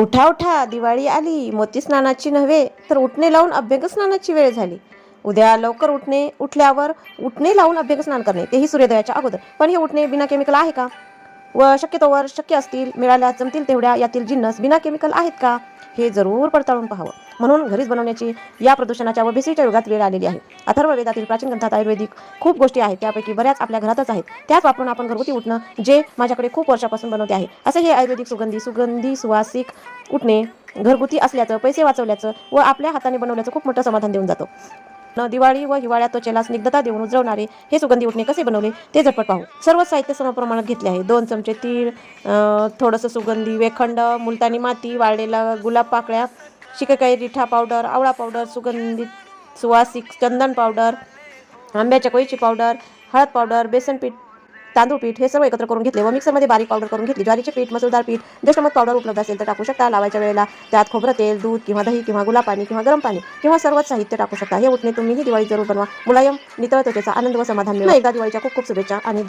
उठा उठा दिवाळी आली मोती स्नानाची नव्हे तर उठणे लावून अभ्यंग स्नानाची वेळ झाली. उद्या लवकर उठणे उठल्यावर उठणे लावून अभ्यंग स्नान करणे तेही सूर्योदयाच्या अगोदर. पण हे उठणे बिना केमिकल आहे का? व शक्यतोवर शक्य असतील मिळाल्या जमतील तेवढ्या यातील जिन्नस बिना केमिकल आहेत का? हे जरूर पडताळून पाहावं. म्हणून घरीच बनवण्याची या प्रदूषणाच्या व भेसळीच्या युगात वेळ आलेली आहे. अथर्व वेदातील प्राचीन ग्रंथात आयुर्वेदिक खूप गोष्टी आहेत त्यापैकी बऱ्याच आपल्या घरातच आहेत. त्याच वापरून आपण घरगुती उठणं जे माझ्याकडे खूप वर्षापासून बनवते आहे. असे हे आयुर्वेदिक सुगंधी सुगंधी सुवासिक उठणे घरगुती असल्याचं पैसे वाचवल्याचं व आपल्या हाताने बनवल्याचं खूप मोठं समाधान देऊन जातो. न दिवाळी व हिवाळ्यात त्वचेला स्निग्धता देऊन उजवणारे हे सुगंधी उठणे कसे बनवले ते झटपट पाहू. सर्व साहित्य समप्रमाणात घेतले आहे. दोन चमचे तीळ थोडंसं सुगंधी वेखंड मुलतानी माती वाळलेला गुलाब पाकळ्या शिकाकाई रिठा पावडर आवळा पावडर सुगंधित सुवासिक चंदन पावडर आंब्याच्या कोळीची पावडर हळद पावडर बेसन पीठ तांदूळ पीठ हे सर्व एकत्र करून घेतले व मिक्सरमध्ये बारीक पावडर करून घेतली. ज्वारीचे पीठ मसूरदार पीठ दशमत पावडर उपलब्ध असेल तर टाकू शकता. लावायच्या वेळेला त्यात खोबरं तेल दूध किंवा दही किंवा गुलाब पाणी किंवा गरम पाणी किंवा सर्वच साहित्य टाकू शकता. हे उठणे तुम्हीही दिवाळी जरूर बनवा. मुलायम नितळ त्वचेचा आनंद व समाधान मिळवा. एकदा दिवाळीच्या खूप खूप शुभेच्छा आणि